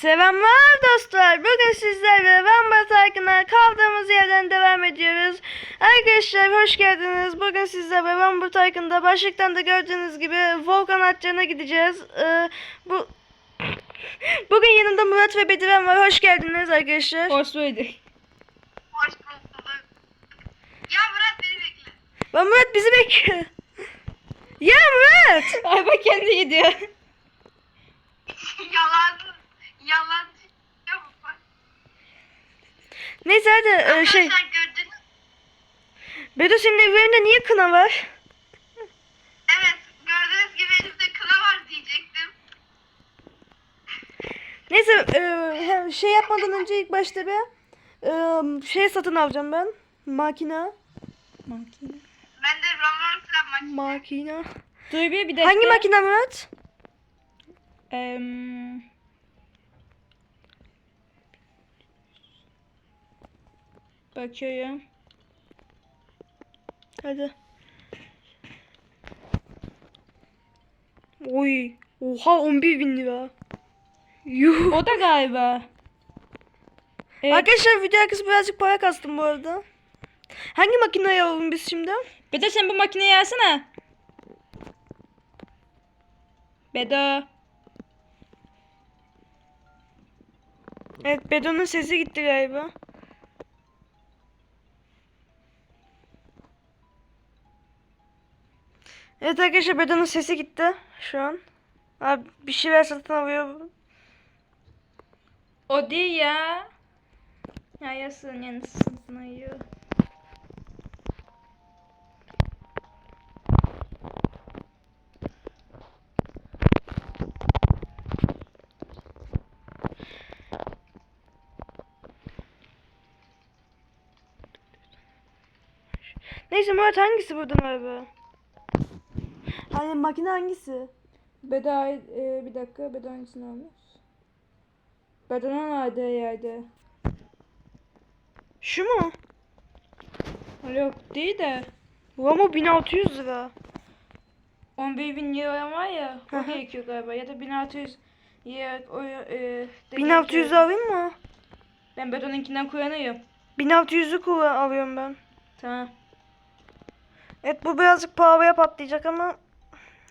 Selamlar dostlar. Bugün sizlerle Ramba Tarkın'a kaldığımız yerden devam ediyoruz. Arkadaşlar hoş geldiniz. Bugün sizlerle Ramba Tarkın'da başlıktan da gördüğünüz gibi Volkan Atcan'a gideceğiz. Ee, bu Bugün yanımda Murat ve Bediren var. Hoş geldiniz arkadaşlar. Hoş bulduk. Hoş bulduk. Ya Murat beni bekle. Lan Murat bizi bekliyor. Ya Murat! Ay bak kendi gidiyor. yalan. Yalan. Ya bu bak. Neyse hadi e, şey. Bedo senin evlerinde niye kına var? Evet gördüğünüz gibi elimde kına var diyecektim. Neyse e, şey yapmadan önce ilk başta bir e, şey satın alacağım ben. Makina. Makine. Ben de Ramon Club maçı. Makina. Dur bir bir dakika. Hangi makine Murat? Em, Bakıyorum. Hadi. Oy. Oha 11 bin lira. Yuh. O da galiba. Evet. Arkadaşlar video arkası birazcık para kastım bu arada. Hangi makineyi alalım biz şimdi? Bedo sen bu makineyi alsana. Bedo. Evet Bedo'nun sesi gitti galiba. Evet arkadaşlar Bedo'nun sesi gitti şu an. Abi bir şeyler satın alıyor. O değil ya. Ya yasın yani sınıfına yiyor. Neyse Murat hangisi buradan araba? Hani makine hangisi? Bedo e, bir dakika Bedo hangisini almış? Bedo'nun aldığı yerde. Şu mu? Yok değil de. Ramo 1600 lira. 11 bin lira var ya o gerekiyor galiba ya da 1600 ya o e, de 1600 gerekiyor. alayım mı? Ben Bedo'nunkinden kullanıyorum. 1600'ü kullan alıyorum ben. Tamam. Evet bu birazcık pahalıya patlayacak ama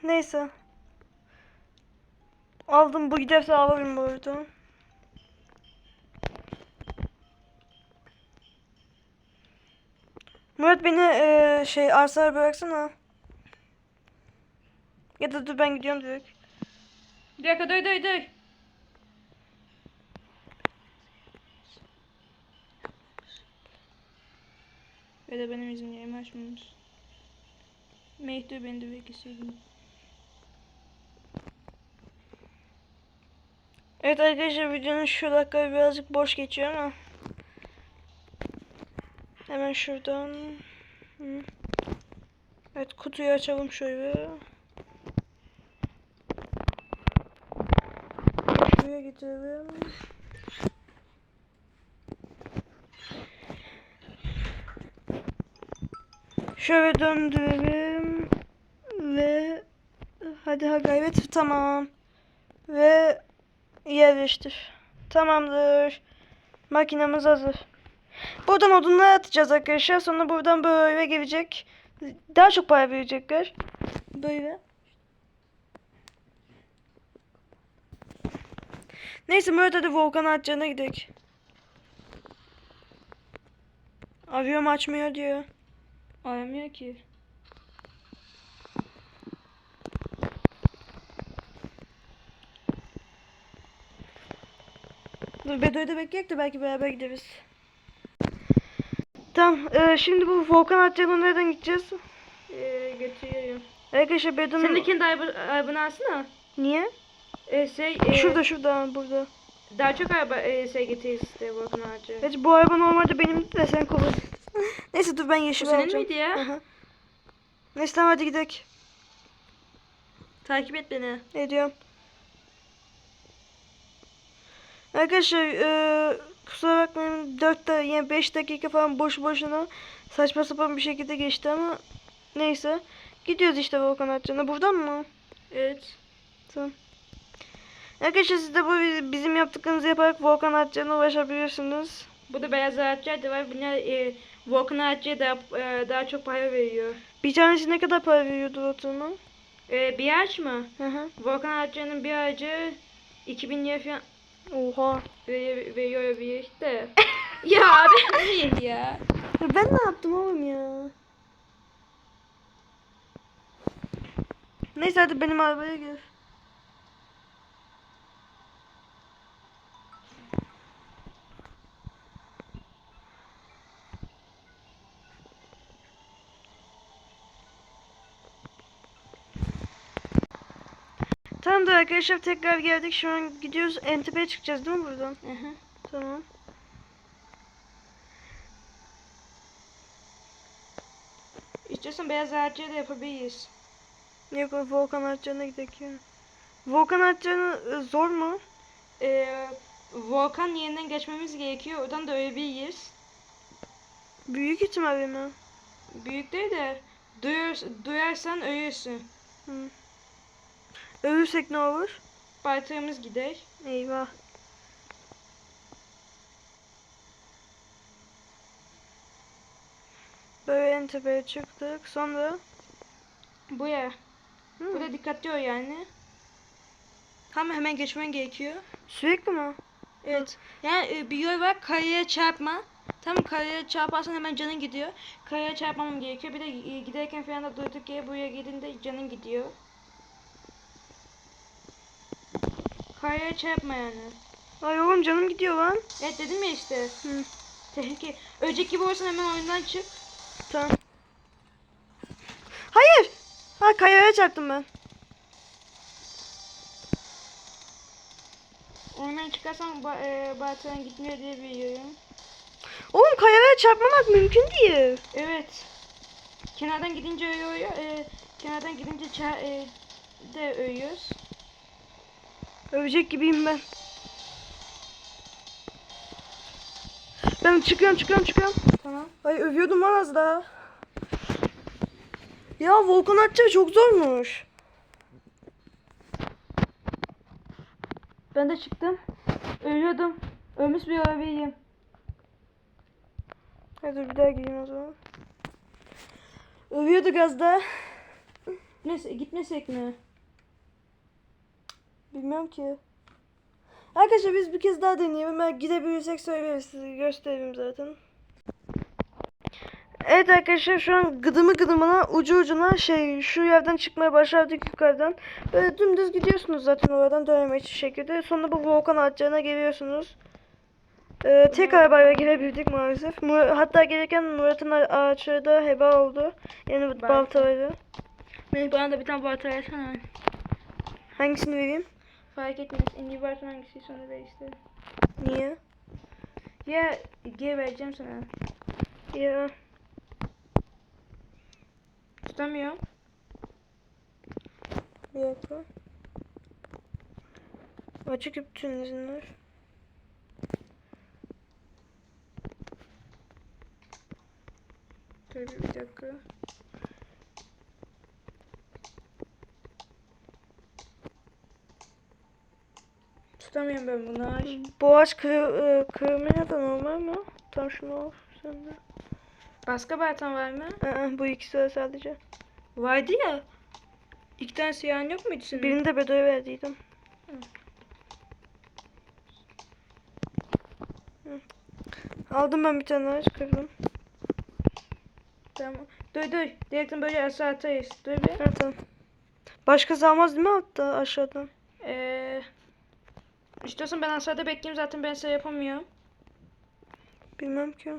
neyse. Aldım bu giderse alırım bu arada. Murat beni eee, şey arsaya bıraksana. Ya da dur ben gidiyorum direkt. Bir dakika dur dur dur. Ve de benim izin yerimi açmamış. Mehdi beni de bekleseydin. Evet arkadaşlar videonun şu dakika birazcık boş geçiyor ama. Hemen şuradan. Evet kutuyu açalım şöyle. Şuraya getirelim. Şöyle döndürelim. Ve hadi ha gayret tamam. Ve yerleştir. Tamamdır. Makinemiz hazır. Buradan odunları atacağız arkadaşlar. Sonra buradan böyle gelecek. Daha çok para verecekler. Böyle. Neyse Murat hadi volkan atacağına gidelim. Arıyorum açmıyor diyor. Aramıyor ki. Dur Bedo'yu da bekleyek de belki beraber gideriz. Tamam. e, şimdi bu volkan atacağına nereden gideceğiz? Ee, götürüyorum. Arkadaşlar Bedo'nun... Sen de kendi araba, arabanı alsana. Niye? Ee, şey, e, Şurada şurada burada. Daha çok araba e, şey getiririz işte Volkan Ağacı. Gerçi bu araba normalde benim de sen kullan. Neyse dur ben Bu yeşil senin alacağım. miydi ya? Neyse tamam hadi gidelim. Takip et beni. Ediyorum. Arkadaşlar eee kusura bakmayın 4 da yani 5 dakika falan boş boşuna saçma sapan bir şekilde geçti ama neyse. Gidiyoruz işte Volkan Atcan'a. Buradan mı? Evet. Tamam. Arkadaşlar siz de bu bizim yaptıklarımızı yaparak Volkan Atcan'a ulaşabilirsiniz. Bu da beyaz ağaçlar da var. Bunlar e, Volkan ağaççıya daha, e, daha çok para veriyor. Bir tanesi ne kadar para veriyordu Volkan'a? E, bir ağaç mı? Hı hı. Volkan ağaçlarının bir ağacı 2000 lira falan Oha. veriyor, veriyor bir işte. ya ya. Ya Ben ne yaptım oğlum ya? Neyse hadi benim arabaya gir. Tamamdır arkadaşlar tekrar geldik. Şu an gidiyoruz. Entepe'ye çıkacağız değil mi buradan? Hı hı. Tamam. İstiyorsan beyaz ağaççıya da yapabiliriz. Yok Volkan Artcan'a gidelim ya. Volkan Artcan'a e, zor mu? E, volkan yerinden geçmemiz gerekiyor. Oradan da ölebiliriz. Büyük ihtimalle mi? Büyük değil de duyar, duyarsan ölürsün. Hı. Ölürsek ne olur? Baytığımız gider. Eyvah. Böyle en tepeye çıktık. Sonra Buraya. Hı. Burada dikkatli ol yani. Tam hemen geçmen gerekiyor. sürekli mi? Evet. Yani e, bir yol var kayaya çarpma. Tam kayaya çarparsan hemen canın gidiyor. Kayaya çarpmamam gerekiyor. Bir de e, giderken falan da durduk yere buraya geldiğinde canın gidiyor. Kayaya çarpma yani. Ay oğlum canım gidiyor lan. Evet dedim ya işte. Hı. Tehlike. Ölecek gibi olursan hemen oyundan çık. Tamam. Hayır. Ha kayaya çarptım ben. Oyundan çıkarsan ba e, Barta'dan gitmiyor diye biliyorum. Oğlum kayaya çarpmamak mümkün değil. Evet. Kenardan gidince ölüyor. E, kenardan gidince e, de ölüyoruz. Övecek gibiyim ben. Ben çıkıyorum çıkıyorum çıkıyorum. Tamam. Ay övüyordum lan az daha. Ya Volkan Atça çok zormuş. Ben de çıktım. Ölüyordum. Ölmüş bir öbeğim. Hadi bir daha gireyim o zaman. Övüyorduk az daha. Neyse gitmesek mi? Bilmem ki. Arkadaşlar biz bir kez daha deneyelim. Ben gidebilirsek söyleriz size gösteririm zaten. Evet arkadaşlar şu an gıdımı gıdımına ucu ucuna şey şu yerden çıkmaya başladık yukarıdan. Böyle dümdüz gidiyorsunuz zaten oradan dönemeç şekilde. Sonra bu volkan ağaçlarına geliyorsunuz. Ee, tek arabayla gelebildik maalesef. Mur- Hatta gelirken Murat'ın ağaçları da heba oldu. Yani. Beni bana da bir tane balta versene. Hangisini vereyim? Fark etmez. En iyi balta hangisi sonra ver işte. Niye? Ya geri vereceğim sana. Ya. Tutamıyorum. Bir dakika. Açık bütün izinler. Bir bir dakika. Tutamıyorum ben bunu. Boğaç kır, e, kırmaya da normal mi? Tam şunu al sen de. Başka baltan var mı? Aa, bu ikisi var sadece. Vardı ya. İki tane siyahın yok muydu senin? Birini de Bedo'ya verdiydim. Hı. Aldım ben bir tane ağaç kırdım. Tamam. Dur dur. Direkten böyle aşağı atayız. Dur bir. Ha, tamam. Başkası almaz değil mi altta aşağıdan? Ee, istiyorsan ben aşağıda bekleyeyim zaten ben size yapamıyorum. Bilmem ki.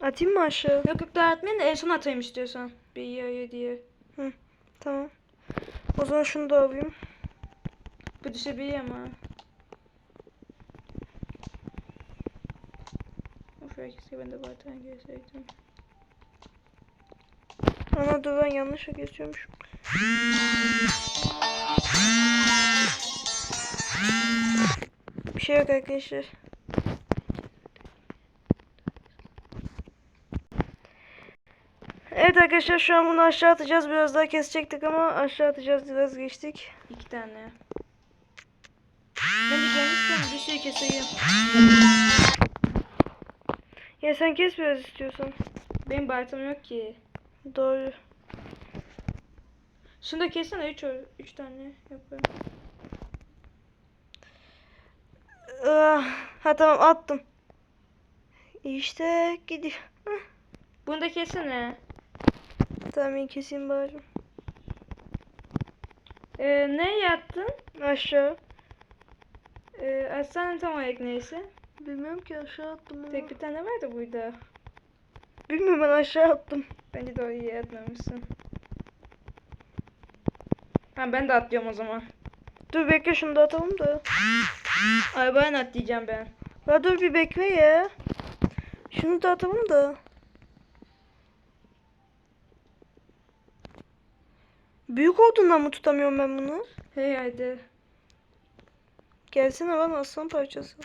Atayım mı aşağı? Yok yok daha atmayın da en son atayım istiyorsan. Bir yarı diye. Tamam. O zaman şunu da alayım. Bu düşebilir ama. Of keşke ben de baltaya girseydim. Ana dur ben yanlışa geçiyormuşum. Bir şey yok arkadaşlar. Evet arkadaşlar şu an bunu aşağı atacağız. Biraz daha kesecektik ama aşağı atacağız. Biraz geçtik. İki tane. Ben de gelmişken bir şey keseyim. Ya sen kes biraz istiyorsan. Benim baltam yok ki. Doğru. Şunu da kessene 3 3 tane yaparım. Ah, ha tamam attım. İşte gidiyor. Bunu da kessene. Tamam iyi keseyim bari. Ee, ne yattın? Aşağı. Ee, açsana tam olarak neyse. Bilmiyorum ki aşağı attım ama. Tek bir tane var da burada. Bilmiyorum ben aşağı attım. Bence de o iyi atmamışsın. Ha ben de atlıyorum o zaman. Dur bekle şunu da atalım da. Arabayla atlayacağım ben. Ya dur bir bekle ya. Şunu da atalım da. Büyük olduğundan mı tutamıyorum ben bunu? Hey haydi. Gelsene bana aslan parçası.